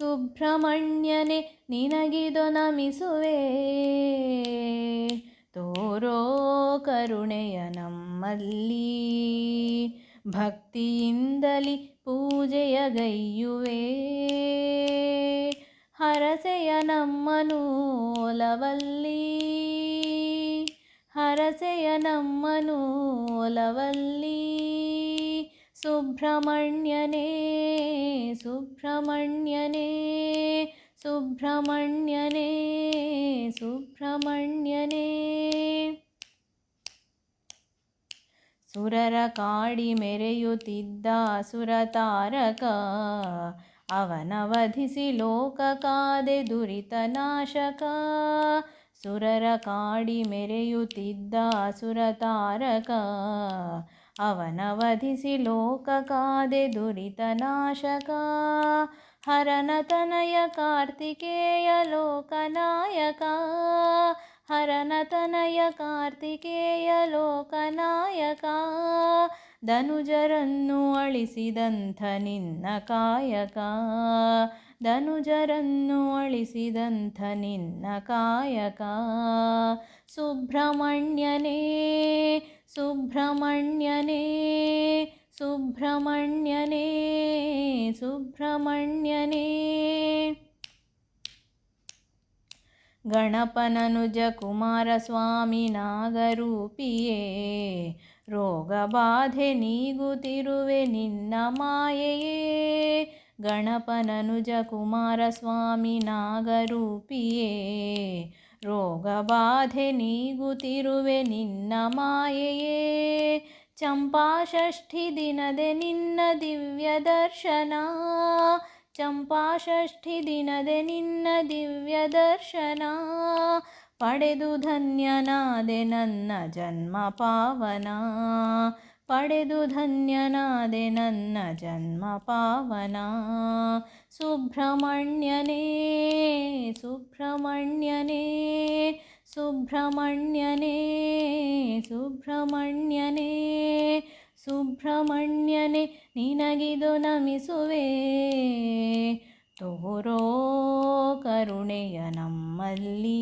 ಸುಬ್ರಹ್ಮಣ್ಯನೇ, ನಿನಗಿದು ನಮಿಸುವೆ. ತೋರೋ ಕರುಣೆಯ ನಮ್ಮಲ್ಲಿ, ಭಕ್ತಿಯಿಂದಲಿ ಪೂಜೆಯ ಗೈಯುವೆ. ಹರಸೆಯ ನಮ್ಮನು ಒಲವಲ್ಲಿ ಹರಸೆಯ ನಮ್ಮನು ಒಲವಲ್ಲಿ ಸುಬ್ರಹ್ಮಣ್ಯನೇ ಸುಬ್ರಹ್ಮಣ್ಯನೇ ಸುಬ್ರಹ್ಮಣ್ಯನೇ ಸುಬ್ರಹ್ಮಣ್ಯನೇ ಸುರರ ಕಾಡಿ ಮೆರೆಯುತ್ತಿದ್ದ ಸುರ ತಾರಕ ಅವನ ವಧಿಸಿ ಲೋಕ ಕಾದೆ ದುರಿತ ನಾಶಕ ಸುರರ ಕಾಡಿ ಮೆರೆಯುತ್ತಿದ್ದ ಸುರ ತಾರಕ ಅವನ ವಧಿಸಿ ಲೋಕ ಕಾದೆ ದುರಿತ ನಾಶಕ. ಹರನ ತನಯ ಕಾರ್ತಿಕೇಯ ಲೋಕನಾಯಕ ಹರನ ತನಯ ಕಾರ್ತಿಕೇಯ ಲೋಕನಾಯಕ ಧನುಜರನ್ನು ಅಳಿಸಿದಂಥ ನಿನ್ನ ಕಾಯಕ. ಧನುಜರನ್ನು ಅಳಿಸಿದಂಥ ನಿನ್ನ ಕಾಯಕ. ಸುಬ್ರಹ್ಮಣ್ಯನೇ ಸುಬ್ರಹ್ಮಣ್ಯನೇ ಸುಬ್ರಹ್ಮಣ್ಯನೇ ಸುಬ್ರಹ್ಮಣ್ಯನೇ. ಗಣಪನನುಜ ಕುಮಾರಸ್ವಾಮಿ ನಾಗರೂಪಿಯೇ ರೋಗ ಬಾಧೆ ನೀಗುತ್ತಿರುವೆ ನಿನ್ನ ಮಾಯೆಯೇ. ಗಣಪನನುಜ ಕುಮಾರಸ್ವಾಮಿ ನಾಗರೂಪಿಯೇ ರೋಗ ಬಾಧೆ ನೀಗುತ್ತಿರುವೆ ನಿನ್ನ ಮಾಯೆಯೇ. ಚಂಪಾಷಷ್ಠಿ ದಿನದೆ ನಿನ್ನ ದಿವ್ಯ ದರ್ಶನ. ಚಂಪಾಷಷ್ಠಿ ದಿನದೆ ನಿನ್ನ ದಿವ್ಯ ದರ್ಶನ. ಪಡೆದು ಧನ್ಯನಾದೆ ನನ್ನ ಜನ್ಮ ಪಾವನ. ಪಡೆದು ಧನ್ಯನಾದೆ ನನ್ನ ಜನ್ಮ ಪಾವನ. ಸುಬ್ರಹ್ಮಣ್ಯನೇ ಸುಬ್ರಹ್ಮಣ್ಯನೇ ಸುಬ್ರಹ್ಮಣ್ಯನೇ ಸುಬ್ರಹ್ಮಣ್ಯನೇ ಸುಬ್ರಹ್ಮಣ್ಯನೇ ನಿನಗಿದು ನಮಿಸುವೆ. ತೋರೋ ಕರುಣೆಯ ನಮ್ಮಲ್ಲಿ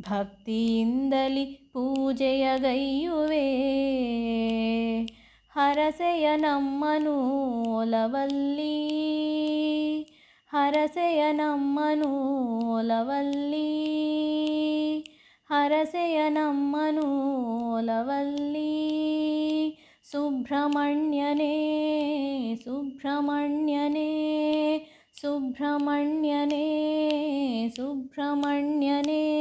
ಭಕ್ತಿಯಿಂದಲಿ ಪೂಜೆಯ ಗೈಯುವೆ ಹರಸೆಯ ನಮ್ಮನು ಒಲವಲ್ಲಿ. ಹರಸೆಯ ನಮ್ಮನು ಒಲವಲ್ಲಿ. ಹರಸೆಯ ನಮ್ಮನು ಒಲವಲ್ಲಿ. ಸುಬ್ರಹ್ಮಣ್ಯನೇ ಸುಬ್ರಹ್ಮಣ್ಯನೇ ಸುಬ್ರಹ್ಮಣ್ಯನೇ ಸುಬ್ರಹ್ಮಣ್ಯನೇ.